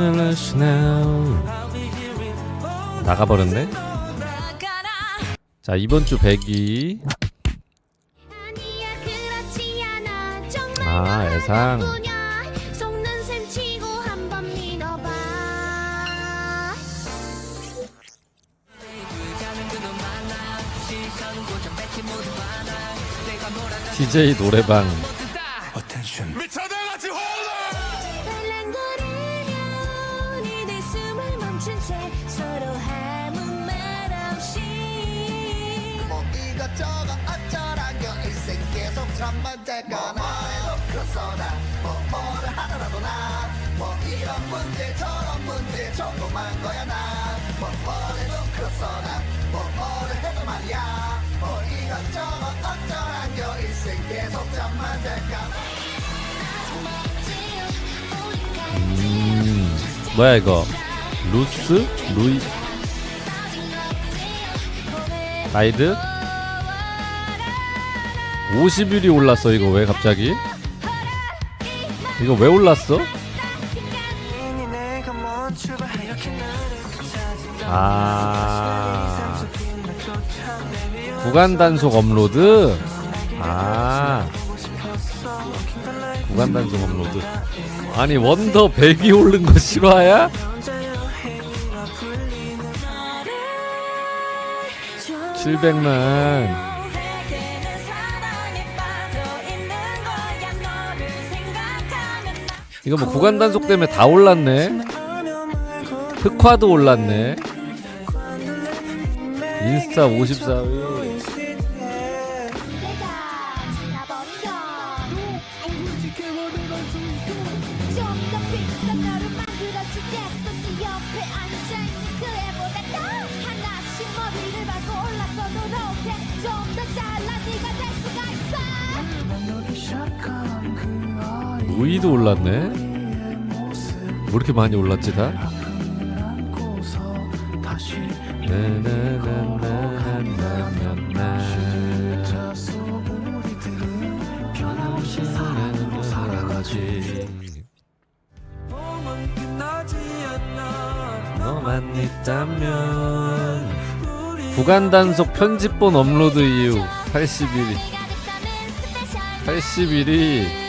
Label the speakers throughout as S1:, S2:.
S1: an rush now. 나가버렸네. 자 이번 주 100위.
S2: 아
S1: 애상.
S2: 속는 셈 치고 한번 믿어봐.
S1: DJ 노래방.
S2: 발랑거리며 니네 숨을 멈춘 채 서로 아무 말 없이.
S3: 뭐 이것저것 어쩌라겨 일생 계속 잠만 잘까나 해놓고서나 뭐 뭐를 하더라도 나뭐 이런 문제 저런 문제 전공한 거야 나뭐 뭐를 해놓고서나 뭐 뭐를 해도 말이야 뭐 이것저것 어쩌라겨 일생 계속 잠만 잘까나
S1: 음, 뭐야 이거? 루스? 루이? 가이드? 50일이 올랐어 이거 왜 갑자기? 이거 왜 올랐어? 아 구간 단속 업로드? 아 구간 단속 업로드 아니 원더 100이 오른 거 실화야? 칠백만. 이거 뭐 구간 단속 때문에 다 올랐네. 흑화도 올랐네. 인스타 54위 루이도 올랐네 뭐 이렇게 많이 올랐지 다? 구간 단속 편집본 업로드 이후 80일이 80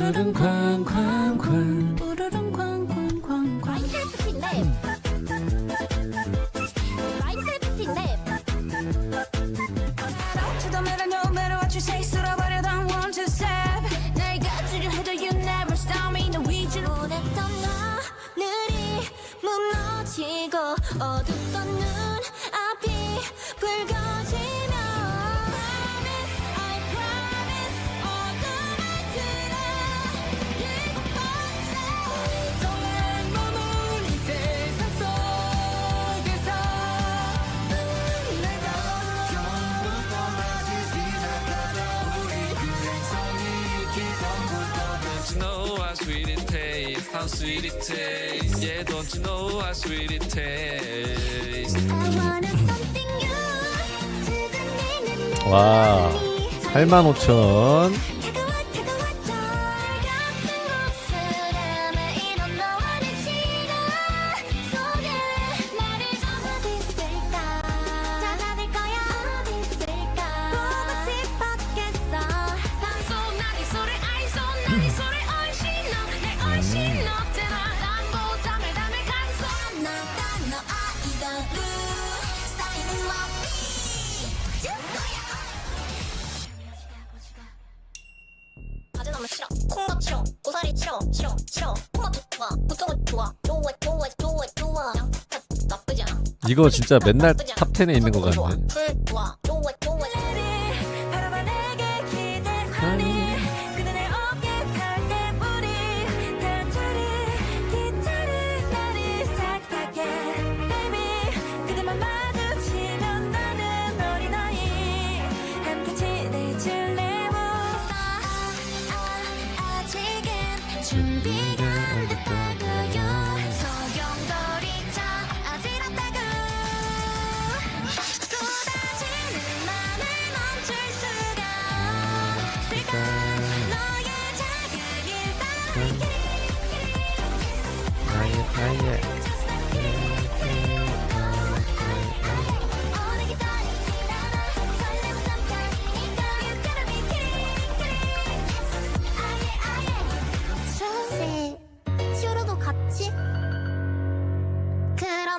S4: 부르릉 쾅쾅쾅.
S1: 부르릉
S4: 쾅쾅쾅쾅.
S2: 마인크래프트 랩 마인크래프트 랩
S5: To the middle, no matter what you say, 쓸어버려 don't want to step 날 가두려 해도 you never stop me 너 위주로
S2: 보냈던 하늘이 무너지고 어둡
S6: sweet it tastes? Yeah, don't you know how sweet it tastes?
S1: 와 85,000
S7: 싫어. 고사리 싫어. 싫어. 싫어. 토마토 좋아. 부통은 좋아. 좋아 좋아 좋아 좋아. 나쁘지 않아.
S1: 이거 진짜 맨날. 탑 10에 있는 것
S7: 좋아,
S1: 같네.
S7: 풀 좋아
S5: 준비가 안 됐다고요. 소용돌이 쳐 어지럽다고. 쏟아지는 맘을 멈출 수가 없을까? 너의 작은 일상 어느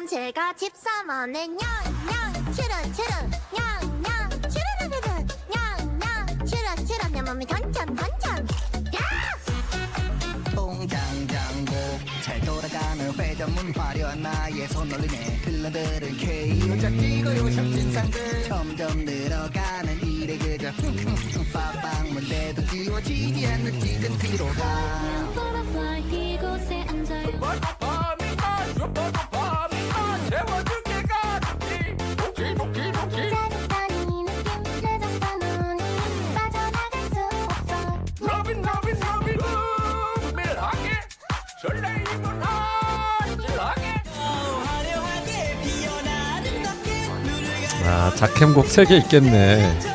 S2: 그럼 제가 집사만의 냥냥 추르 추르 냥냥 추르르르르. 냥냥 추르 추르. 내 몸이 단짠 단짠
S3: 통장장고 잘 돌아가는 회전문 화려한 나의 손놀림에 빌런들은 KO 잡지고 요샵진상들 점점 늘어가는 일에 그저 빠방 문제도 지워지지 않는 찌든 피로가.
S2: Butterfly 이곳에 앉아요
S8: 채워줄게가 도끼 도끼 도끼
S2: 짜릿한 이 느낌 내 잠깐은 빠져나갈 수 없어.
S8: 러빈 러빈 러빈 밀하게 설레임은 아찔하게.
S1: 아 자캠곡 3개 있겠네.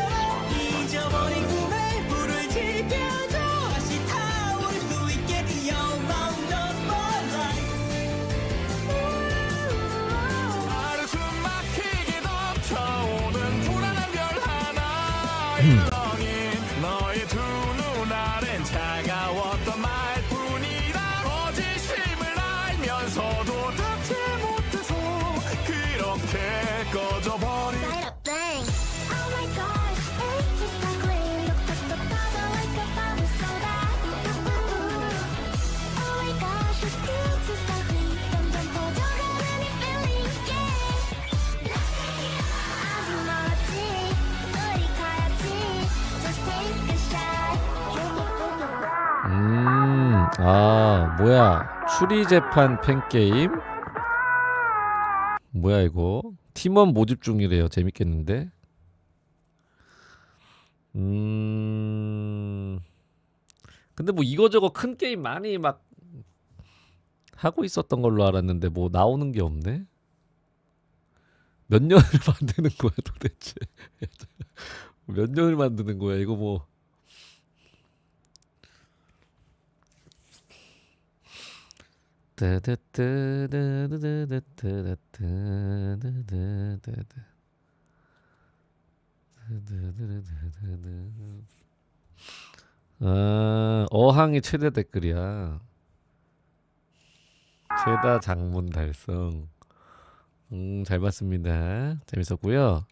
S1: 뭐야. 추리 재판 팬게임? 뭐야, 이거? 팀원 모집 중이래요. 재밌겠는데? 음, 근데 뭐 이거저거 큰 게임 많이 막 하고 있었던 걸로 알았는데 뭐 나오는 게 없네? 몇 년을 만드는 거야, 도대체? 몇 년을 만드는 거야? 이거 뭐. 아, 어항이 최대 댓글이야. 최다 장문 달성. 음, 잘 봤습니다. 재밌었고요.